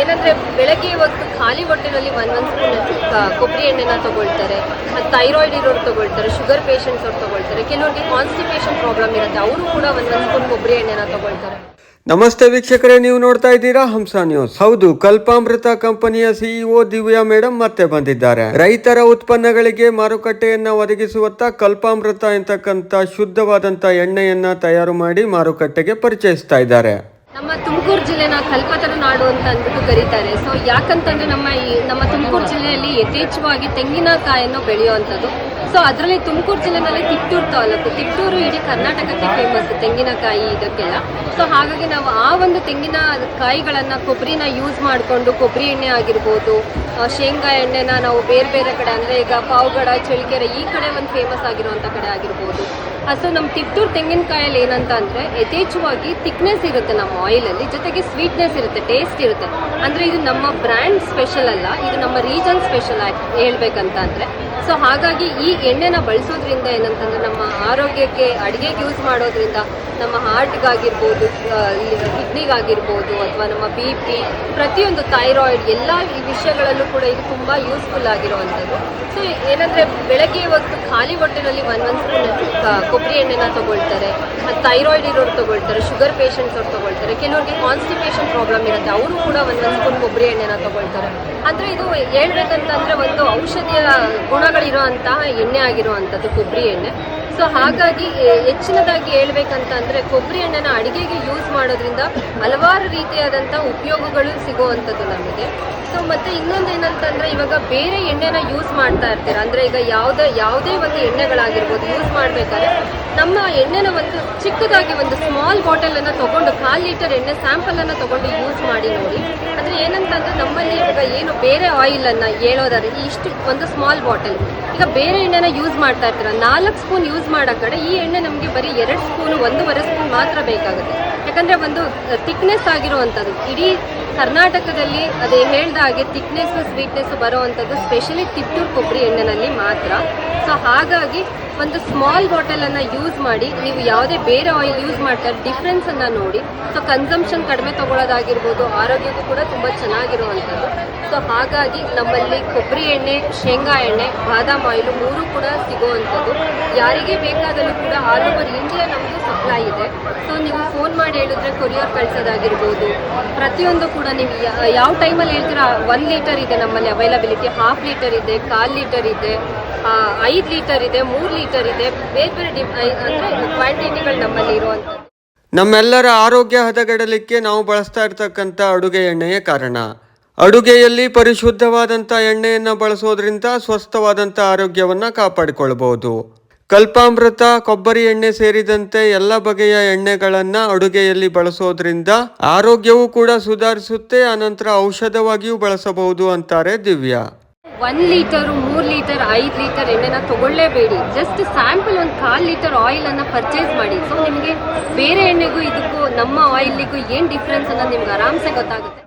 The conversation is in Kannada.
ಏನಂದ್ರೆ ಬೆಳಗ್ಗೆ ಹೊತ್ತು ಖಾಲಿ ಹೊಟ್ಟೆನಲ್ಲಿ ಒಂದ್ ಒಂದ್ ಸ್ಪೂನ್ ಕೊಬ್ಬರಿ ಎಣ್ಣೆನ ತಗೊಳ್ತಾರೆ ಥೈರಾಯ್ಡ್ ಇರೋರು ತಗೊಳ್ತಾರೆ ಶುಗರ್ ಪೇಷಂಟ್ಸ್ ಅವ್ರು ತಗೊಳ್ತಾರೆ, ಕೆಲವರಿಗೆ ಕಾನ್ಸ್ಟಿಪೇಷನ್ ಪ್ರಾಬ್ಲಮ್ ಇರುತ್ತೆ, ಅವರು ಕೂಡ ಒಂದ್ ಒಂದ್ ಸ್ಪೂನ್ ಕೊಬ್ಬರಿ ಎಣ್ಣೆನ ತಗೊಳ್ತಾರೆ. ನಮಸ್ತೆ ವೀಕ್ಷಕರೇ, ನೀವು ನೋಡ್ತಾ ಇದ್ದೀರಾ ಹಂಸ ನ್ಯೂಸ್. ಹೌದು, ಕಲ್ಪಾಮೃತ ಕಂಪನಿಯ ಸಿಇಒ ದಿವ್ಯಾ ಮೇಡಮ್ ಮತ್ತೆ ಬಂದಿದ್ದಾರೆ. ರೈತರ ಉತ್ಪನ್ನಗಳಿಗೆ ಮಾರುಕಟ್ಟೆಯನ್ನ ಒದಗಿಸುವತ್ತ ಕಲ್ಪಾಮೃತ ಎಂತಕ್ಕಂತ ಶುದ್ಧವಾದಂತ ಎಣ್ಣೆಯನ್ನ ತಯಾರು ಮಾಡಿ ಮಾರುಕಟ್ಟೆಗೆ ಪರಿಚಯಿಸ್ತಾ ಇದ್ದಾರೆ. ನಮ್ಮ ತುಮಕೂರು ಜಿಲ್ಲೆನ ಕಲ್ಪತರ ನಾಡು ಅಂತ ಅಂದ್ಬಿಟ್ಟು ಕರೀತಾರೆ. ಸೊ ಯಾಕಂತಂದ್ರೆ ನಮ್ಮ ಈ, ನಮ್ಮ ತುಮಕೂರು ಜಿಲ್ಲೆಯಲ್ಲಿ ಯಥೇಚ್ಛವಾಗಿ ತೆಂಗಿನಕಾಯನ್ನು ಬೆಳೆಯುವಂಥದ್ದು. ಸೊ ಅದರಲ್ಲಿ ತುಮಕೂರು ಜಿಲ್ಲೆನಲ್ಲಿ ತಿಪ್ಟೂರು ತಾಲೂಕು. ತಿಪ್ಟೂರು ಇಡೀ ಕರ್ನಾಟಕಕ್ಕೆ ಫೇಮಸ್ ತೆಂಗಿನಕಾಯಿ ಇದಕ್ಕೆಲ್ಲ. ಸೊ ಹಾಗಾಗಿ ನಾವು ಆ ಒಂದು ತೆಂಗಿನ ಕಾಯಿಗಳನ್ನು ಕೊಬ್ಬರಿನ ಯೂಸ್ ಮಾಡಿಕೊಂಡು ಕೊಬ್ಬರಿ ಎಣ್ಣೆ ಆಗಿರ್ಬೋದು ಶೇಂಗಾ ಎಣ್ಣೆನ ನಾವು ಬೇರೆ ಬೇರೆ ಕಡೆ ಅಂದರೆ ಈಗ ಪಾವಗಡ ಚಳಿಕೆರೆ ಈ ಕಡೆ ಒಂದು ಫೇಮಸ್ ಆಗಿರುವಂಥ ಕಡೆ ಆಗಿರ್ಬೋದು. ಸೊ ನಮ್ಮ ತಿಪ್ಟೂರು ತೆಂಗಿನಕಾಯಲ್ಲಿ ಏನಂತ ಅಂದರೆ ಯಥೇಚ್ಛವಾಗಿ ತಿಕ್ನೆಸ್ ಇರುತ್ತೆ ನಮ್ಮ ಆಯಿಲಲ್ಲಿ ಜೊತೆಗೆ ಸ್ವೀಟ್ನೆಸ್ ಇರುತ್ತೆ ಟೇಸ್ಟ್ ಇರುತ್ತೆ. ಅಂದರೆ ಇದು ನಮ್ಮ ಬ್ರ್ಯಾಂಡ್ ಸ್ಪೆಷಲ್ ಅಲ್ಲ, ಇದು ನಮ್ಮ ರೀಜನ್ ಸ್ಪೆಷಲ್ ಆಗಿ ಹೇಳ್ಬೇಕಂತ ಅಂದರೆ ಸೊ ಹಾಗಾಗಿ ಈ ಎಣ್ಣೆನ ಬಳಸೋದ್ರಿಂದ ಏನಂತಂದ್ರೆ ನಮ್ಮ ಆರೋಗ್ಯಕ್ಕೆ ಅಡುಗೆಗೆ ಯೂಸ್ ಮಾಡೋದ್ರಿಂದ ನಮ್ಮ ಹಾರ್ಟ್ಗಾಗಿರ್ಬೋದು ಕಿಡ್ನಿಗಾಗಿರ್ಬೋದು ಅಥವಾ ನಮ್ಮ ಬಿ ಪಿ ಪ್ರತಿಯೊಂದು ಥೈರಾಯ್ಡ್ ಎಲ್ಲ ಈ ವಿಷಯಗಳಲ್ಲೂ ಕೂಡ ಇದು ತುಂಬ ಯೂಸ್ಫುಲ್ ಆಗಿರುವಂಥದ್ದು. ಸೊ ಏನಂದರೆ ಬೆಳಗ್ಗೆ ಹೊತ್ತು ಖಾಲಿ ಹೊಟ್ಟೆನಲ್ಲಿ ಒಂದ್ ಒಂದು ಸ್ಪೂನ್ ಕೊಬ್ಬರಿ ಎಣ್ಣೆನ ತಗೊಳ್ತಾರೆ ಥೈರಾಯ್ಡ್ ಇರೋರು ತಗೊಳ್ತಾರೆ ಶುಗರ್ ಪೇಷಂಟ್ಸ್ ಅವ್ರು ತಗೊಳ್ತಾರೆ, ಕೆಲವರಿಗೆ ಕಾನ್ಸ್ಟಿಪೇಷನ್ ಪ್ರಾಬ್ಲಮ್ ಇರುತ್ತೆ, ಅವರು ಕೂಡ ಒನ್ ಒಂದು ಸ್ಪೂನ್ ಕೊಬ್ಬರಿ ಎಣ್ಣೆನ ತಗೊಳ್ತಾರೆ. ಅಂದ್ರೆ ಇದು ಹೇಳ್ಬೇಕಂತಂದ್ರೆ ಒಂದು ಔಷಧಿಯ ಗುಣಗಳಿರುವಂತಹ ಎಣ್ಣೆ ಆಗಿರುವಂಥದ್ದು ಕೊಬ್ಬರಿ ಎಣ್ಣೆ. ಸೊ ಹಾಗಾಗಿ ಹೆಚ್ಚಿನದಾಗಿ ಹೇಳ್ಬೇಕಂತ ಅಂದ್ರೆ ಕೊಬ್ಬರಿ ಎಣ್ಣೆನ ಅಡಿಗೆಗೆ ಯೂಸ್ ಮಾಡೋದ್ರಿಂದ ಹಲವಾರು ರೀತಿಯಾದಂಥ ಉಪಯೋಗಗಳು ಸಿಗುವಂಥದ್ದು ನಮಗೆ. ಸೊ ಮತ್ತೆ ಇನ್ನೊಂದು ಏನಂತಂದ್ರೆ ಇವಾಗ ಬೇರೆ ಎಣ್ಣೆನ ಯೂಸ್ ಮಾಡ್ತಾ ಇರ್ತೀರ. ಅಂದ್ರೆ ಈಗ ಯಾವುದೇ ಯಾವುದೇ ಒಂದು ಎಣ್ಣೆಗಳಾಗಿರ್ಬೋದು ಯೂಸ್ ಮಾಡ್ಬೇಕಾದ್ರೆ ನಮ್ಮ ಎಣ್ಣೆನ ಒಂದು ಚಿಕ್ಕದಾಗಿ ಒಂದು ಸ್ಮಾಲ್ ಬಾಟಲ್ ಅನ್ನ ತಗೊಂಡು, ಕಾಲ್ ಲೀಟರ್ ಎಣ್ಣೆ ಸ್ಯಾಂಪಲ್ ಅನ್ನ ತಗೊಂಡು ಯೂಸ್ ಮಾಡಿ ನೋಡಿ. ಅಂದ್ರೆ ಏನಂತಂದ್ರೆ ನಮ್ಮಲ್ಲಿ ಇವಾಗ ಏನು ಬೇರೆ ಆಯಿಲ್ ಅನ್ನ ಹೇಳೋದಾದ್ರೆ ಇಷ್ಟು, ಒಂದು ಸ್ಮಾಲ್ ಬಾಟಲ್ ಈಗ ಬೇರೆ ಎಣ್ಣೆನ ಯೂಸ್ ಮಾಡ್ತಾ ಇರ್ತೀರ, ನಾಲ್ಕು ಸ್ಪೂನ್ ಯೂಸ್ ಮಾಡೋ ಕಡೆ ಈ ಎಣ್ಣೆ ನಮಗೆ ಬರೀ ಎರಡು ಸ್ಪೂನ್ ಒಂದೂವರೆ ಸ್ಪೂನ್ ಮಾತ್ರ ಬೇಕಾಗುತ್ತೆ. ಯಾಕಂದ್ರೆ ಒಂದು ಥಿಕ್ನೆಸ್ ಆಗಿರುವಂಥದ್ದು ಇಡೀ ಕರ್ನಾಟಕದಲ್ಲಿ ಅದೇ ಹೇಳ್ದ ಹಾಗೆ ಥಿಕ್ನೆಸ್ ಸ್ವೀಟ್ನೆಸ್ ಬರುವಂಥದ್ದು ಸ್ಪೆಷಲಿ ತಿಪ್ಟೂರು ಕೊಬ್ಬರಿ ಎಣ್ಣೆನಲ್ಲಿ ಮಾತ್ರ. ಸೊ ಹಾಗಾಗಿ ಒಂದು ಸ್ಮಾಲ್ ಬಾಟಲನ್ನು ಯೂಸ್ ಮಾಡಿ, ನೀವು ಯಾವುದೇ ಬೇರೆ ಆಯಿಲ್ ಯೂಸ್ ಮಾಡ್ತಾರೆ ಡಿಫ್ರೆನ್ಸನ್ನು ನೋಡಿ. ಸೊ ಕನ್ಸಂಪ್ಷನ್ ಕಡಿಮೆ ತಗೊಳ್ಳೋದಾಗಿರ್ಬೋದು, ಆರೋಗ್ಯಕ್ಕೂ ಕೂಡ ತುಂಬ ಚೆನ್ನಾಗಿರುವಂಥದ್ದು. ಸೊ ಹಾಗಾಗಿ ನಮ್ಮಲ್ಲಿ ಕೊಬ್ಬರಿ ಎಣ್ಣೆ, ಶೇಂಗಾ ಎಣ್ಣೆ, ಬಾದಾಮ್ ಆಯಿಲು ಮೂರು ಕೂಡ ಸಿಗುವಂಥದ್ದು. ಯಾರಿಗೆ ಬೇಕಾದಲ್ಲೂ ಕೂಡ ಆಲ್ ಓವರ್ ಇಂಡಿಯಾ ನಮ್ಮದು ಸಪ್ಲೈ ಇದೆ. ಸೊ ನೀವು ಫೋನ್ ಮಾಡಿ ಹೇಳಿದ್ರೆ ಕೊರಿಯರ್ ಕಳಿಸೋದಾಗಿರ್ಬೋದು. ಪ್ರತಿಯೊಂದು ಕೂಡ ನೀವು ಯಾವ ಟೈಮಲ್ಲಿ ಹೇಳ್ತೀರಾ ಒನ್ ಲೀಟರ್ ಇದೆ ನಮ್ಮಲ್ಲಿ ಅವೈಲಬಿಲಿಟಿ ಹಾಫ್ ಲೀಟರ್ ಇದೆ, ಕಾಲ್ ಲೀಟರ್ ಇದೆ ಐದು ಲೀಟರ್ ಇದೆ, ಮೂರು ಲೀಟರ್ ಇದೆ. ಬೇರೆ ಬೇರೆ ಡಿ ಅಂದರೆ ಕ್ವಾಂಟಿಟಿಗಳು ನಮ್ಮಲ್ಲಿ ಇರುವಂಥದ್ದು. ನಮ್ಮೆಲ್ಲರ ಆರೋಗ್ಯ ಹದಗೆಡಲಿಕ್ಕೆ ನಾವು ಬಳಸ್ತಾ ಇರ್ತಕ್ಕಂಥ ಅಡುಗೆ ಎಣ್ಣೆಯೇ ಕಾರಣ. ಅಡುಗೆಯಲ್ಲಿ ಪರಿಶುದ್ಧವಾದಂಥ ಎಣ್ಣೆಯನ್ನು ಬಳಸೋದ್ರಿಂದ ಸ್ವಸ್ಥವಾದಂಥ ಆರೋಗ್ಯವನ್ನು ಕಾಪಾಡಿಕೊಳ್ಳಬಹುದು ಕಲ್ಪಾಮೃತ, ಕೊಬ್ಬರಿ ಎಣ್ಣೆ ಸೇರಿದಂತೆ ಎಲ್ಲ ಬಗೆಯ ಎಣ್ಣೆಗಳನ್ನು ಅಡುಗೆಯಲ್ಲಿ ಬಳಸೋದ್ರಿಂದ ಆರೋಗ್ಯವೂ ಕೂಡ ಸುಧಾರಿಸುತ್ತೆ ಅನಂತರ ಔಷಧವಾಗಿಯೂ ಬಳಸಬಹುದು ಅಂತಾರೆ ದಿವ್ಯಾ. ಒನ್ ಲೀಟರ್, ಮೂರ್ ಲೀಟರ್, ಐದು ಲೀಟರ್ ಎಣ್ಣೆನ ತಗೊಳ್ಳೇಬೇಡಿ. ಜಸ್ಟ್ ಸ್ಯಾಂಪಲ್ ಒಂದು ಕಾಲ್ ಲೀಟರ್ ಆಯಿಲ್ ಅನ್ನ ಪರ್ಚೇಸ್ ಮಾಡಿ. ಸೊ ನಿಮಗೆ ಬೇರೆ ಎಣ್ಣೆಗೂ ಇದಕ್ಕೂ, ನಮ್ಮ ಆಯಿಲ್ಗೂ ಏನು ಡಿಫ್ರೆನ್ಸ್ ಅನ್ನೋದು ನಿಮ್ಗೆ ಆರಾಮ್ಸೆ ಗೊತ್ತಾಗುತ್ತೆ.